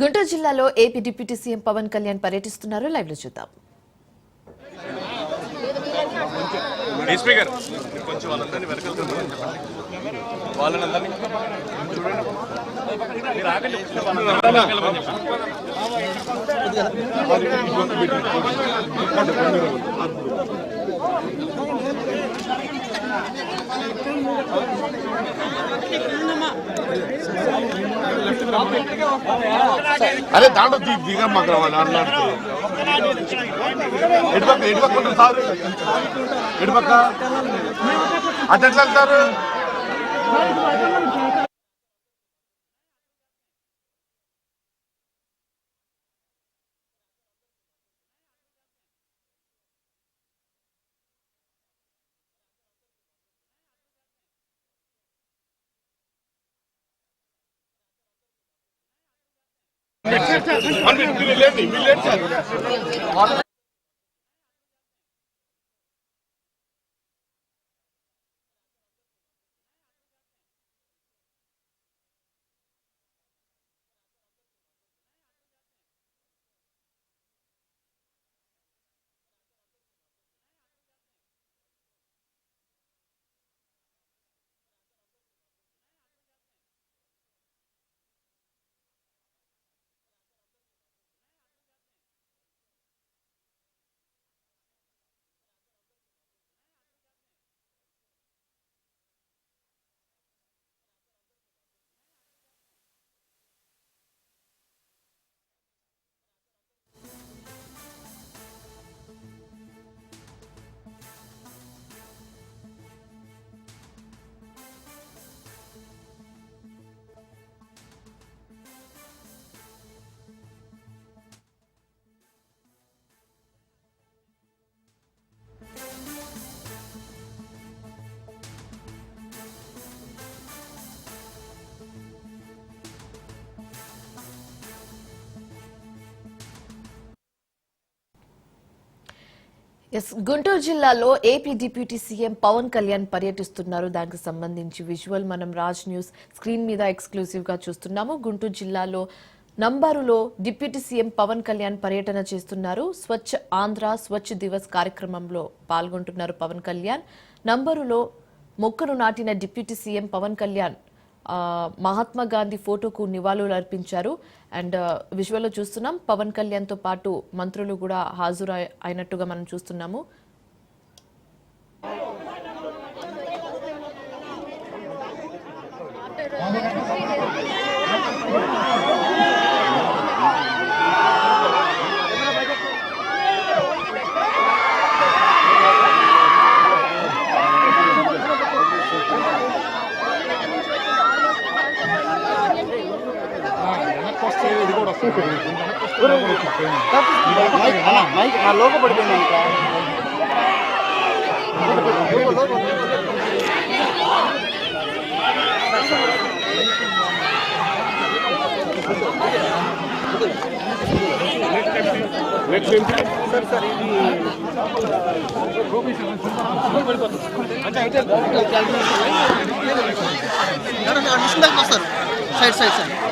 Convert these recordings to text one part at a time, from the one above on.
గుంటూరు జిల్లాలో AP deputy CM Pawan Kalyan పర్యటిస్తున్నారు. లైవ్లో చూద్దాం. అరే దాంట్లో ది- దిగమ్మ అక్కడ వాళ్ళు ఆడలాడుతూ ఎటుపక్క ఎటుపక్క ఉంటారు సార్? ఎటుపక్క? అట్లా ఎట్లా వెళ్తారు? వీళ్ళు ఎస్ గుంటూరు జిల్లాలో AP deputy CM Pawan Kalyan పర్యటిస్తున్నారు. దానికి సంబంధించి విజువల్ మనం రాజ్ న్యూస్ స్క్రీన్ మీద ఎక్స్క్లూసివ్గా చూస్తున్నాము. గుంటూరు జిల్లాలో నంబరులో డిప్యూటీ సీఎం పవన్ కళ్యాణ్ పర్యటన చేస్తున్నారు. స్వచ్ఛ ఆంధ్ర స్వచ్ఛ దివస్ కార్యక్రమంలో పాల్గొంటున్నారు పవన్ కళ్యాణ్. నంబరులో మొక్కను నాటిన డిప్యూటీ సీఎం పవన్ కళ్యాణ్ మహాత్మా గాంధీ ఫోటోకు నివాళులు అర్పించారు. అండ్ విజువల్లో చూస్తున్నాం పవన్ కళ్యాణ్తో పాటు మంత్రులు కూడా హాజరు అయినట్టుగా మనం చూస్తున్నాము. లోపల పడిపోయింది వస్తారు సైడ్ సైడ్ సైడ్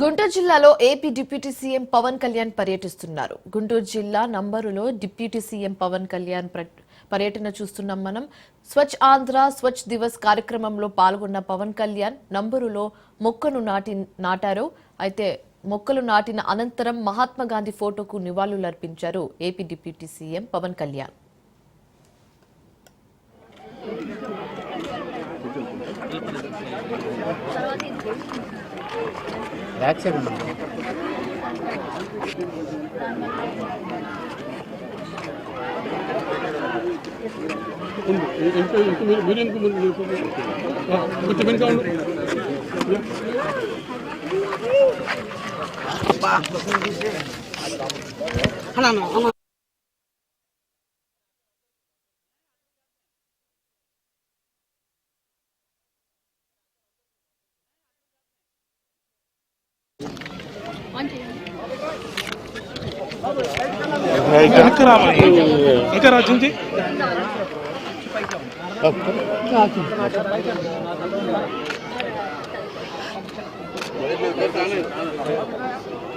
గుంటూరు జిల్లాలో AP deputy CM Pawan Kalyan పర్యటిస్తున్నారు. గుంటూరు జిల్లా నంబరులో డిప్యూటీ సీఎం పవన్ కళ్యాణ్ పర్యటన చూస్తున్నాం మనం. స్వచ్ఛ ఆంధ్ర స్వచ్ఛ దివస్ కార్యక్రమంలో పాల్గొన్న పవన్ కళ్యాణ్ నంబరులో మొక్కను నాటి నాటారు. అయితే మొక్కలు నాటిన అనంతరం మహాత్మా గాంధీ ఫోటోకు నివాళులు అర్పించారు AP deputy CM Pawan Kalyan. Back side ఉన్నాం కొంచెం వెనుక ఉండు అన్నా అన్నా వెనక్కి రామని ఇంకా రాజుంది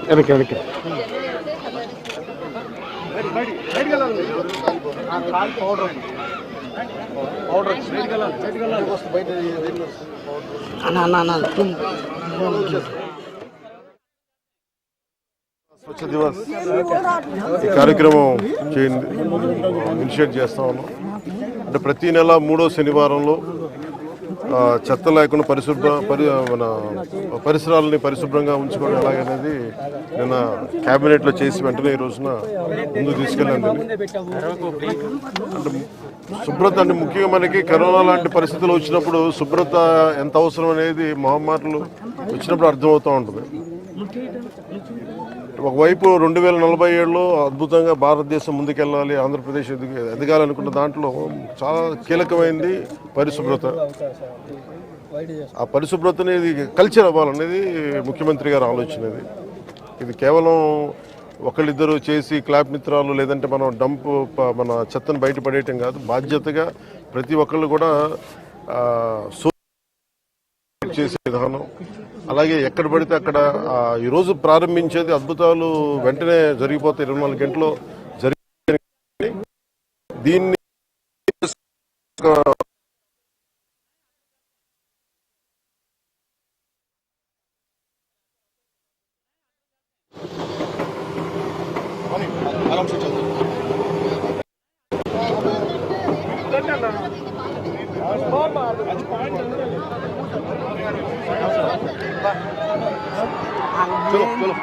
వెనక్కి వెనక్కి. అన్న అన్న అన్న స్వచ్ఛ దివస్ ఈ కార్యక్రమం చేయండి. ఇనిషియేట్ చేస్తా ఉన్నాం. అంటే ప్రతి నెల మూడో శనివారంలో చెత్త లేకుండా పరిశుభ్ర పరి మన పరిసరాలని పరిశుభ్రంగా ఉంచుకోవడం ఎలాగనేది నిన్న క్యాబినెట్లో చేసి వెంటనే ఈ రోజున ముందుకు తీసుకెళ్ళాను అంటే శుభ్రత అంటే ముఖ్యంగా మనకి కరోనా లాంటి పరిస్థితులు వచ్చినప్పుడు శుభ్రత ఎంత అవసరం అనేది మహమ్మారులు వచ్చినప్పుడు అర్థమవుతూ ఉంటుంది. ఒకవైపు రెండు వేల నలభై ఏడులో అద్భుతంగా భారతదేశం ముందుకెళ్ళాలి ఆంధ్రప్రదేశ్ ఎదిగి ఎదగాలనుకున్న దాంట్లో చాలా కీలకమైంది పరిశుభ్రత. ఆ పరిశుభ్రత అనేది కల్చర్ అవ్వాలనేది ముఖ్యమంత్రి గారు ఆలోచనది ఇది. కేవలం ఒకళ్ళిద్దరు చేసి క్లాప్ మిత్రాలు లేదంటే మనం డంప్ మన చెత్తను బయటపడేయటం కాదు. బాధ్యతగా ప్రతి ఒక్కళ్ళు కూడా చేసే విధానం అలాగే ఎక్కడ పడితే అక్కడ ఈరోజు ఈ రోజు ప్రారంభించేది అద్భుతాలు వెంటనే జరిగిపోతాయి ఇరవై నాలుగు గంటలో జరిగి దీన్ని చలో చలో